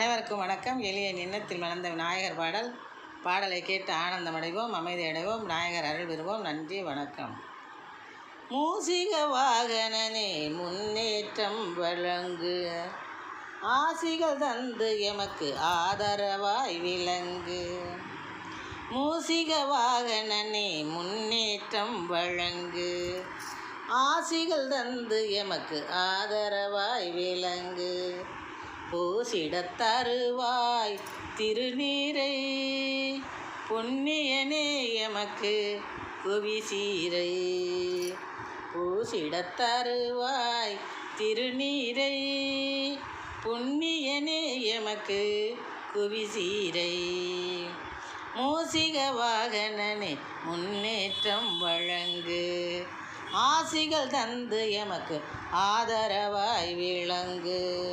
அனைவருக்கும் வணக்கம். எளிய நின்னத்தில் மலர்ந்த விநாயகர் பாடல். பாடலை கேட்டு ஆனந்தம் அடைவோம் அமைதி அடைவோம் விநாயகர் அருள் பெறுவோம். நன்றி வணக்கம். மூசிக வாகனனே முன்னேற்றம் வழங்கு. ஆசிகள் தந்து எமக்கு ஆதரவாய் விளங்கு. மூசிக வாகனனே முன்னேற்றம் வழங்கு. ஆசிகள் தந்து எமக்கு ஆதரவாய் விளங்கு. பூசிடத் தருவாய் திருநீரை. புண்ணியனே எமக்கு குவி சீரை பூசிடத் தருவாய் திருநீரை. புண்ணியனே எமக்கு குவி சீரை மூசிக வாகனனே முன்னேற்றம் வழங்கு. ஆசிகள் தந்து எமக்கு ஆதரவாய் விளங்கு.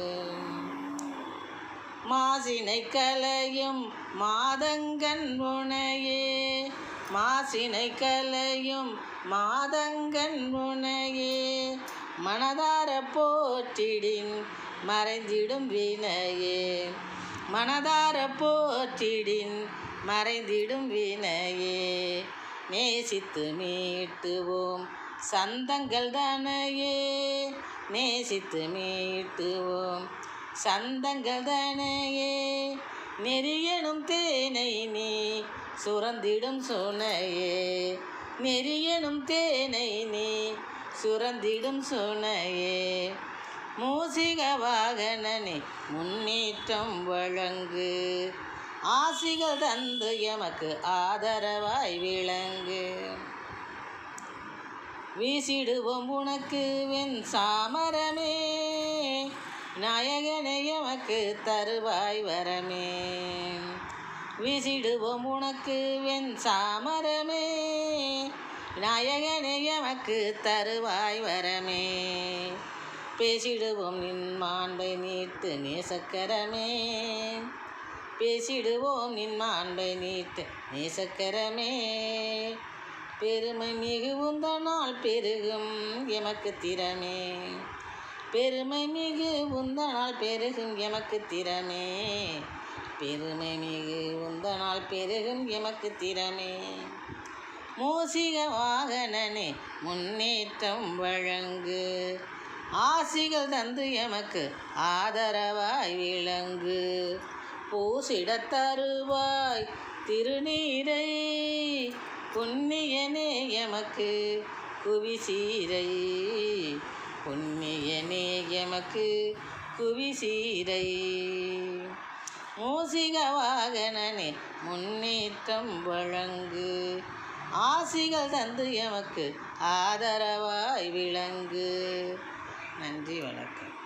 மாசினை கலையும் மாதங்கன் உனையே மாசினை கலையும் மாதங்கன் உனையே மனதார போற்றிடின் மறைந்திடும் வினையே மனதார போற்றிடின் மறைந்திடும் வினையே நேசித்து மீட்டுவோம் சந்தங்கள் தானையே. நேசித்து மீட்டுவோம் சந்தங்கள் தானையே நெறியனும் தேனை நீ சுரந்திடும் சுனையே. நெறியனும் தேனை நீ சுரந்திடும் சுனையே. மூசிக வாகனனே முன்னேற்றம் வழங்கு. ஆசிகள் தந்து எமக்கு ஆதரவாய் விளங்கு. வீசிடுவோம் உனக்கு வெண் சாமரமே. நாயகனே எமக்கு தருவாய் வரமே. வீசிடுவோம் உனக்கு வெண் சாமரமே. நாயகனே எமக்கு தருவாய் வரமே. பேசிடுவோம் நின் மாண்பை நீட்டு நேசக்கரமே. பேசிடுவோம் நின் மாண்பை நீட்டு நேசக்கரமே. பெருமை மிகுந்த நாள் பெருகும் எமக்கு திறமே. பெருமை மிகு உந்தனால் பெருகும் எமக்கு திறமே. பெருமை மிகு உந்தனால் பெருகும் எமக்கு திறமே. மூசிக வாகனனே முன்னேற்றம் வழங்கு. ஆசிகள் தந்து எமக்கு ஆதரவாய் விளங்கு. பூசிட தருவாய் திருநீரை புண்ணியனே எமக்கு குவிசீரை. நமக்கு குவிசீரை மூசிக வாகனனே முன்னேற்றம் வழங்கு. ஆசிகள் தந்து எமக்கு ஆதரவாய் விளங்கு. நன்றி வணக்கம்.